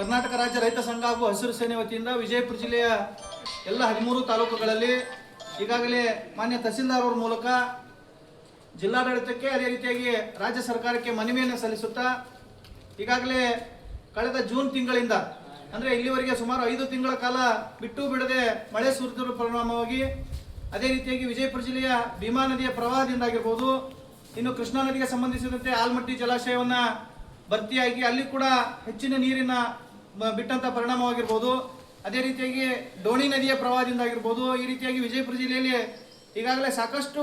ಕರ್ನಾಟಕ ರಾಜ್ಯ ರೈತ ಸಂಘ ಹಾಗೂ ಹಸಿರು ಸೇನೆ ವತಿಯಿಂದ ವಿಜಯಪುರ ಜಿಲ್ಲೆಯ ಎಲ್ಲ ಹದಿಮೂರು ತಾಲೂಕುಗಳಲ್ಲಿ ಈಗಾಗಲೇ ಮಾನ್ಯ ತಹಸೀಲ್ದಾರ್ ಅವರ ಮೂಲಕ ಜಿಲ್ಲಾಡಳಿತಕ್ಕೆ ಅದೇ ರೀತಿಯಾಗಿ ರಾಜ್ಯ ಸರ್ಕಾರಕ್ಕೆ ಮನವಿಯನ್ನು ಸಲ್ಲಿಸುತ್ತಾ ಈಗಾಗಲೇ ಕಳೆದ ಜೂನ್ ತಿಂಗಳಿಂದ, ಅಂದರೆ ಇಲ್ಲಿವರೆಗೆ ಸುಮಾರು ಐದು ತಿಂಗಳ ಕಾಲ ಬಿಟ್ಟು ಬಿಡದೆ ಮಳೆ ಸುರಿದಿರುವ ಪರಿಣಾಮವಾಗಿ ಅದೇ ರೀತಿಯಾಗಿ ವಿಜಯಪುರ ಜಿಲ್ಲೆಯ ಭೀಮಾ ನದಿಯ ಪ್ರವಾಹದಿಂದಾಗಿರ್ಬೋದು, ಇನ್ನು ಕೃಷ್ಣಾ ನದಿಗೆ ಸಂಬಂಧಿಸಿದಂತೆ ಆಲ್ಮಟ್ಟಿ ಜಲಾಶಯವನ್ನು ಭರ್ತಿಯಾಗಿ ಅಲ್ಲಿ ಕೂಡ ಹೆಚ್ಚಿನ ನೀರಿನ ಬಿಟ್ಟಂತ ಪರಿಣಾಮವಾಗಿರ್ಬೋದು. ಅದೇ ರೀತಿಯಾಗಿ ಡೋಣಿ ನದಿಯ ಪ್ರವಾಹದಿಂದ ಆಗಿರ್ಬೋದು ಈ ರೀತಿಯಾಗಿ ವಿಜಯಪುರ ಜಿಲ್ಲೆಯಲ್ಲಿ ಈಗಾಗಲೇ ಸಾಕಷ್ಟು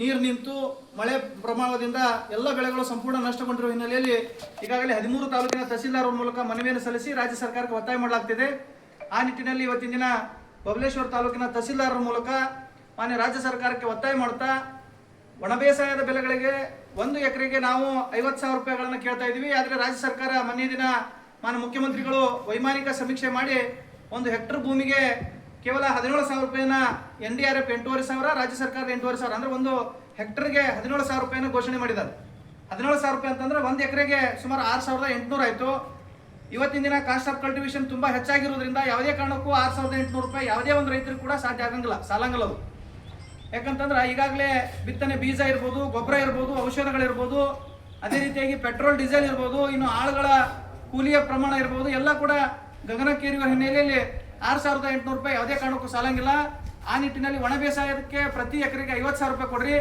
ನೀರು ನಿಂತು ಮಳೆ ಪ್ರಮಾಣದಿಂದ ಎಲ್ಲ ಬೆಳೆಗಳು ಸಂಪೂರ್ಣ ನಷ್ಟಗೊಂಡಿರುವ ಹಿನ್ನೆಲೆಯಲ್ಲಿ ಈಗಾಗಲೇ ಹದಿಮೂರು ತಾಲೂಕಿನ ತಹಸೀಲ್ದಾರ್ ಮೂಲಕ ಮನವಿಯನ್ನು ಸಲ್ಲಿಸಿ ರಾಜ್ಯ ಸರ್ಕಾರಕ್ಕೆ ಒತ್ತಾಯ ಮಾಡಲಾಗ್ತಿದೆ. ಆ ನಿಟ್ಟಿನಲ್ಲಿ ಇವತ್ತಿನ ದಿನ ಬಬಲೇಶ್ವರ ತಾಲೂಕಿನ ತಹಸೀಲ್ದಾರರ ಮೂಲಕ ಮಾನ್ಯ ರಾಜ್ಯ ಸರ್ಕಾರಕ್ಕೆ ಒತ್ತಾಯ ಮಾಡ್ತಾ ಒಣ ಬೇಸಾಯದ ಬೆಳೆಗಳಿಗೆ ಒಂದು ಎಕರೆಗೆ ನಾವು ಐವತ್ತು ಸಾವಿರ ರೂಪಾಯಿಗಳನ್ನು ಕೇಳ್ತಾ ಇದ್ದೀವಿ. ಆದರೆ ರಾಜ್ಯ ಸರ್ಕಾರ ಮೊನ್ನೆ ದಿನ ಮಾನ್ಯ ಮುಖ್ಯಮಂತ್ರಿಗಳು ವೈಮಾನಿಕ ಸಮೀಕ್ಷೆ ಮಾಡಿ ಒಂದು ಹೆಕ್ಟರ್ ಭೂಮಿಗೆ ಕೇವಲ ಹದಿನೇಳು ಸಾವಿರ ರೂಪಾಯಿನ ಎನ್ ಡಿ ಆರ್ ಎಫ್ ಎಂಟೂವರೆ ಸಾವಿರ, ರಾಜ್ಯ ಸರ್ಕಾರದ ಎಂಟೂವರೆ ಸಾವಿರ, ಅಂದ್ರೆ ಒಂದು ಹೆಕ್ಟರ್ಗೆ ಹದಿನೇಳು ಸಾವಿರ ರೂಪಾಯಿನ ಘೋಷಣೆ ಮಾಡಿದ್ದಾರೆ. ಹದಿನೇಳು ಸಾವಿರ ರೂಪಾಯಿ ಅಂತಂದ್ರೆ ಒಂದು ಎಕರೆಗೆ ಸುಮಾರು ಆರು ಸಾವಿರದ ಎಂಟುನೂರು ಆಯಿತು. ಇವತ್ತಿನ ದಿನ ಕಾಸ್ಟ್ ಆಫ್ ಕಲ್ಟಿವೇಶನ್ ತುಂಬ ಹೆಚ್ಚಾಗಿರೋದ್ರಿಂದ ಯಾವುದೇ ಕಾರಣಕ್ಕೂ ಆರು ಸಾವಿರದ ಎಂಟುನೂರು ರೂಪಾಯಿ ಯಾವುದೇ ಒಂದು ರೈತರಿಗೂ ಕೂಡ ಸಾಧ್ಯ ಆಗಂಗಿಲ್ಲ, ಸಾಲಂಗಿಲ್ಲ ಅದು. ಯಾಕಂತಂದ್ರೆ ಈಗಾಗಲೇ ಬಿತ್ತನೆ ಬೀಜ ಇರ್ಬೋದು, ಗೊಬ್ಬರ ಇರ್ಬೋದು, ಔಷಧಗಳಿರ್ಬೋದು, ಅದೇ ರೀತಿಯಾಗಿ ಪೆಟ್ರೋಲ್, ಡೀಸೆಲ್ ಇರ್ಬೋದು, ಇನ್ನು ಆಳುಗಳ ಕೂಲಿಯ ಪ್ರಮಾಣ ಇರ್ಬೋದು, ಎಲ್ಲ ಕೂಡ ಗಗನಕ್ಕೇರಿರುವ ಹಿನ್ನೆಲೆಯಲ್ಲಿ ಆರು ಸಾವಿರದ ಎಂಟುನೂರು ರೂಪಾಯಿ ಯಾವುದೇ ಕಾರಣಕ್ಕೂ ಸಾಲಂಗಿಲ್ಲ. ಆ ನಿಟ್ಟಿನಲ್ಲಿ ಒಣ ಬೇಸಾಯಕ್ಕೆ ಪ್ರತಿ ಎಕರೆಗೆ ಐವತ್ತು ಸಾವಿರ ರೂಪಾಯಿ ಕೊಡ್ರಿ.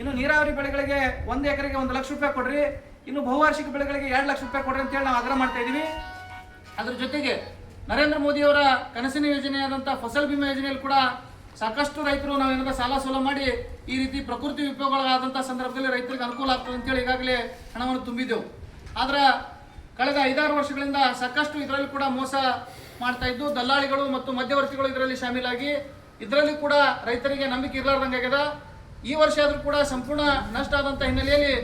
ಇನ್ನು ನೀರಾವರಿ ಬೆಳೆಗಳಿಗೆ ಒಂದು ಎಕರೆಗೆ ಒಂದು ಲಕ್ಷ ರೂಪಾಯಿ ಕೊಡ್ರಿ. ಇನ್ನು ಬಹುವಾರ್ಷಿಕ ಬೆಳೆಗಳಿಗೆ ಎರಡು ಲಕ್ಷ ರೂಪಾಯಿ ಕೊಡ್ರಿ ಅಂತೇಳಿ ನಾವು ಆಗ್ರಹ ಮಾಡ್ತಾ ಇದ್ದೀವಿ. ಅದ್ರ ಜೊತೆಗೆ ನರೇಂದ್ರ ಮೋದಿಯವರ ಕನಸಿನ ಯೋಜನೆಯಾದಂಥ ಫಸಲ್ ಬಿಮಾ ಯೋಜನೆಯಲ್ಲಿ ಕೂಡ ಸಾಕಷ್ಟು ರೈತರು ನಾವೇನಾದ್ರೂ ಸಾಲ ಸೋಲ ಮಾಡಿ ಈ ರೀತಿ ಪ್ರಕೃತಿ ವಿಕೋಪಗಳಾದಂಥ ಸಂದರ್ಭದಲ್ಲಿ ರೈತರಿಗೆ ಅನುಕೂಲ ಆಗ್ತದೆ ಅಂತೇಳಿ ಈಗಾಗಲೇ ಹಣವನ್ನು ತುಂಬಿದ್ದೆವು. ಆದ್ರೆ ಕಳೆದ ಐದಾರು ವರ್ಷಗಳಿಂದ ಸಾಕಷ್ಟು ಇದರಲ್ಲಿ ಕೂಡ ಮೋಸ ಮಾಡ್ತಾ ಇದ್ದು, ದಲ್ಲಾಳಿಗಳು ಮತ್ತು ಮಧ್ಯವರ್ತಿಗಳು ಇದರಲ್ಲಿ ಶಾಮೀಲಾಗಿ. ಇದರಲ್ಲಿ ಕೂಡ ರೈತರಿಗೆ ನಂಬಿಕೆ ಇರಲಾರ್ದಂಗಾಗ್ಯದ ಈ ವರ್ಷ ಆದರೂ ಕೂಡ ಸಂಪೂರ್ಣ ನಷ್ಟ ಆದಂಥ ಹಿನ್ನೆಲೆಯಲ್ಲಿ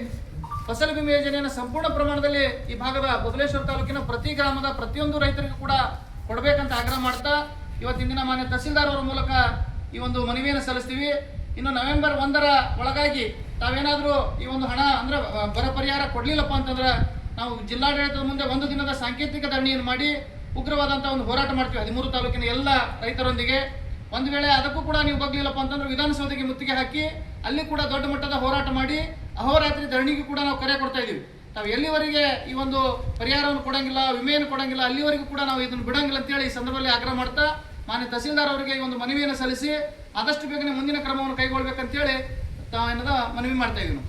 ಫಸಲ್ ಬಿಮೆ ಯೋಜನೆಯನ್ನು ಸಂಪೂರ್ಣ ಪ್ರಮಾಣದಲ್ಲಿ ಈ ಭಾಗದ ಬಬಲೇಶ್ವರ ತಾಲೂಕಿನ ಪ್ರತಿ ಗ್ರಾಮದ ಪ್ರತಿಯೊಂದು ರೈತರಿಗೂ ಕೂಡ ಕೊಡಬೇಕಂತ ಆಗ್ರಹ ಮಾಡ್ತಾ, ಇವತ್ತಿನ ದಿನ ಮಾನ್ಯ ತಹಸೀಲ್ದಾರ್ ಅವರ ಮೂಲಕ ಈ ಒಂದು ಮನವಿಯನ್ನು ಸಲ್ಲಿಸ್ತೀವಿ. ಇನ್ನು ನವೆಂಬರ್ ಒಂದರ ಒಳಗಾಗಿ ತಾವೇನಾದರೂ ಈ ಒಂದು ಹಣ ಅಂದ್ರೆ, ಬರ ಪರಿಹಾರ ಕೊಡಲಿಲ್ಲಪ್ಪ ಅಂತಂದ್ರೆ ನಾವು ಜಿಲ್ಲಾಡಳಿತದ ಮುಂದೆ ಒಂದು ದಿನದ ಸಾಂಕೇತಿಕ ಧರಣಿಯನ್ನು ಮಾಡಿ ಉಗ್ರವಾದಂಥ ಒಂದು ಹೋರಾಟ ಮಾಡ್ತೀವಿ. ಹದಿಮೂರು ತಾಲೂಕಿನ ಎಲ್ಲ ರೈತರೊಂದಿಗೆ. ಒಂದು ವೇಳೆ ಅದಕ್ಕೂ ಕೂಡ ನೀವು ಬಗ್ಲಿಲ್ಲಪ್ಪ ಅಂತಂದ್ರೆ ವಿಧಾನಸೌಧಕ್ಕೆ ಮುತ್ತಿಗೆ ಹಾಕಿ ಅಲ್ಲಿ ಕೂಡ ದೊಡ್ಡ ಮಟ್ಟದ ಹೋರಾಟ ಮಾಡಿ ಅಹೋರಾತ್ರಿ ಧರಣಿಗೂ ಕೂಡ ನಾವು ಕರೆ ಕೊಡ್ತಾ ಇದ್ದೀವಿ. ತಾವು ಎಲ್ಲಿವರೆಗೆ ಈ ಒಂದು ಪರಿಹಾರವನ್ನು ಕೊಡಂಗಿಲ್ಲ, ವಿಮೆಯನ್ನು ಕೊಡಂಗಿಲ್ಲ, ಅಲ್ಲಿವರೆಗೂ ಕೂಡ ನಾವು ಇದನ್ನು ಬಿಡಂಗಿಲ್ಲ ಅಂತೇಳಿ ಈ ಸಂದರ್ಭದಲ್ಲಿ ಆಗ್ರಹ ಮಾಡ್ತಾ ಮಾನ್ಯ ತಹಸೀಲ್ದಾರ್ ಅವರಿಗೆ ಈ ಒಂದು ಮನವಿಯನ್ನು ಸಲ್ಲಿಸಿ ಆದಷ್ಟು ಬೇಗನೆ ಮುಂದಿನ ಕ್ರಮವನ್ನು ಕೈಗೊಳ್ಬೇಕಂತೇಳಿ ತಾವೇನದ ಮನವಿ ಮಾಡ್ತಾ ಇದೀವಿ ನಾವು.